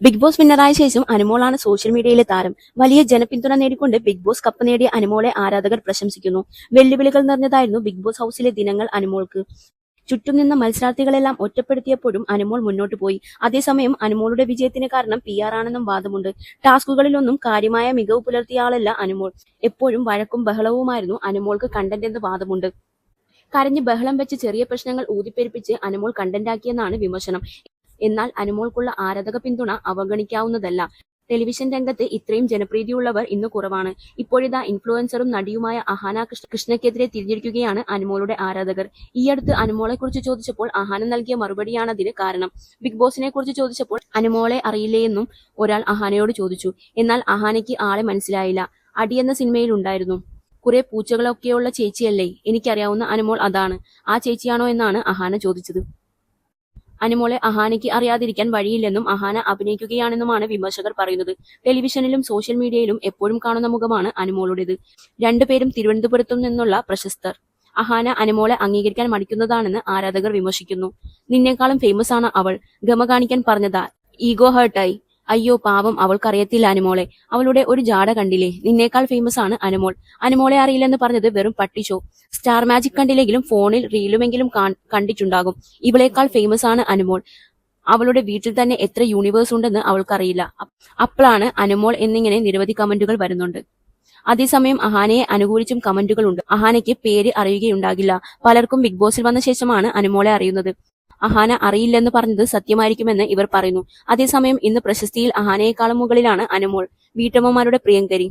Big boss വിന്നറായ ശേഷം അനുമോളാണ് social മീഡിയയിലെ താരം. വലിയ ജനപിന്തുണ നേടിക്കൊണ്ട് ബിഗ് ബോസ് കപ്പ് നേടിയ അനുമോളെ ആരാധകർ പ്രശംസിക്കുന്നു. വെല്ലുവിളികൾ നിറഞ്ഞതായിരുന്നു ബിഗ് ബോസ് ഹൌസിലെ ദിനങ്ങൾ അനുമോൾക്ക്. ചുറ്റും നിന്ന മത്സരാർത്ഥികളെല്ലാം ഒറ്റപ്പെടുത്തിയപ്പോഴും അനുമോൾ മുന്നോട്ട് പോയി. അതേസമയം അനുമോളുടെ വിജയത്തിന് കാരണം പി ആർ ആണെന്നും വാദമുണ്ട്. ടാസ്കുകളിലൊന്നും കാര്യമായ മികവ് പുലർത്തിയ ആളല്ല അനുമോൾ. എപ്പോഴും വഴക്കും ബഹളവുമായിരുന്നു അനുമോൾക്ക് കണ്ടന്റ് എന്ന് വാദമുണ്ട്. കരഞ്ഞ് ബഹളം വെച്ച് ചെറിയ പ്രശ്നങ്ങൾ ഊതിപ്പെരുപ്പിച്ച് അനുമോൾ കണ്ടന്റാക്കിയെന്നാണ് വിമർശനം. എന്നാൽ അനുമോൾക്കുള്ള ആരാധക പിന്തുണ അവഗണിക്കാവുന്നതല്ല. ടെലിവിഷൻ രംഗത്ത് ഇത്രയും ജനപ്രീതിയുള്ളവർ ഇന്ന് കുറവാണ്. ഇപ്പോഴിതാ ഇൻഫ്ലുവൻസറും നടിയുമായ അഹാന കൃഷ്ണ കൃഷ്ണയ്ക്കെതിരെ തിരിഞ്ഞിരിക്കുകയാണ് അനുമോളുടെ ആരാധകർ. ഈയടുത്ത് അനുമോളെ കുറിച്ച് ചോദിച്ചപ്പോൾ അഹാന നൽകിയ മറുപടിയാണ് അതിന് കാരണം. ബിഗ് ബോസിനെ കുറിച്ച് ചോദിച്ചപ്പോൾ അനുമോളെ അറിയില്ലേയെന്നും ഒരാൾ അഹാനയോട് ചോദിച്ചു. എന്നാൽ അഹാനയ്ക്ക് ആളെ മനസ്സിലായില്ല. അടി എന്ന സിനിമയിൽ ഉണ്ടായിരുന്നു കുറെ പൂച്ചകളൊക്കെയുള്ള ചേച്ചിയല്ലേ? എനിക്കറിയാവുന്ന അനുമോൾ അതാണ്. ആ ചേച്ചിയാണോ എന്നാണ് അഹാന ചോദിച്ചത്. അനുമോളെ അഹാനയ്ക്ക് അറിയാതിരിക്കാൻ വഴിയില്ലെന്നും അഹാന അഭിനയിക്കുകയാണെന്നുമാണ് വിമർശകർ പറയുന്നത്. ടെലിവിഷനിലും സോഷ്യൽ മീഡിയയിലും എപ്പോഴും കാണുന്ന മുഖമാണ് അനുമോളുടേത്. രണ്ടുപേരും തിരുവനന്തപുരത്തു നിന്നുള്ള പ്രശസ്തർ. അഹാന അനുമോളെ അംഗീകരിക്കാൻ മടിക്കുന്നതാണെന്ന് ആരാധകർ വിമർശിക്കുന്നു. നിന്നേക്കാളും ഫേമസ് ആണ് അവൾ. ഗമ കാണിക്കാൻ പറഞ്ഞതാ ഈഗോ ഹേർട്ടായി അയ്യോ പാവം അവൾക്കറിയത്തില്ല അനുമോളെ. അവളുടെ ഒരു ജാട കണ്ടില്ലേ? നിന്നേക്കാൾ ഫേമസ് ആണ് അനുമോൾ. അനുമോളെ അറിയില്ലെന്ന് പറഞ്ഞത് വെറും പട്ടി ഷോ സ്റ്റാർ മാജിക് കണ്ടില്ലെങ്കിലും ഫോണിൽ റീലുമെങ്കിലും കണ്ടിട്ടുണ്ടാകും. ഇവളേക്കാൾ ഫേമസ് ആണ് അനുമോൾ. അവളുടെ വീട്ടിൽ തന്നെ എത്ര യൂണിവേഴ്സ് ഉണ്ടെന്ന് അവൾക്കറിയില്ല. അപ്പോളാണ് അനുമോൾ എന്നിങ്ങനെ നിരവധി കമന്റുകൾ വരുന്നുണ്ട്. അതേസമയം അഹാനയെ അനുകൂലിച്ചും കമന്റുകൾ ഉണ്ട് അഹാനയ്ക്ക് പേര് അറിയുകയുണ്ടാകില്ല. പലർക്കും ബിഗ് ബോസിൽ വന്ന ശേഷമാണ് അനുമോളെ അറിയുന്നത്. അഹാന അറിയില്ലെന്ന് പറഞ്ഞത് സത്യമായിരിക്കുമെന്ന് ഇവർ പറയുന്നു. അതേസമയം ഇന്ന് പ്രശസ്തിയിൽ അഹാനയെക്കാളും മുകളിലാണ് അനുമോൾ. വീട്ടമ്മമാരുടെ പ്രിയങ്കരി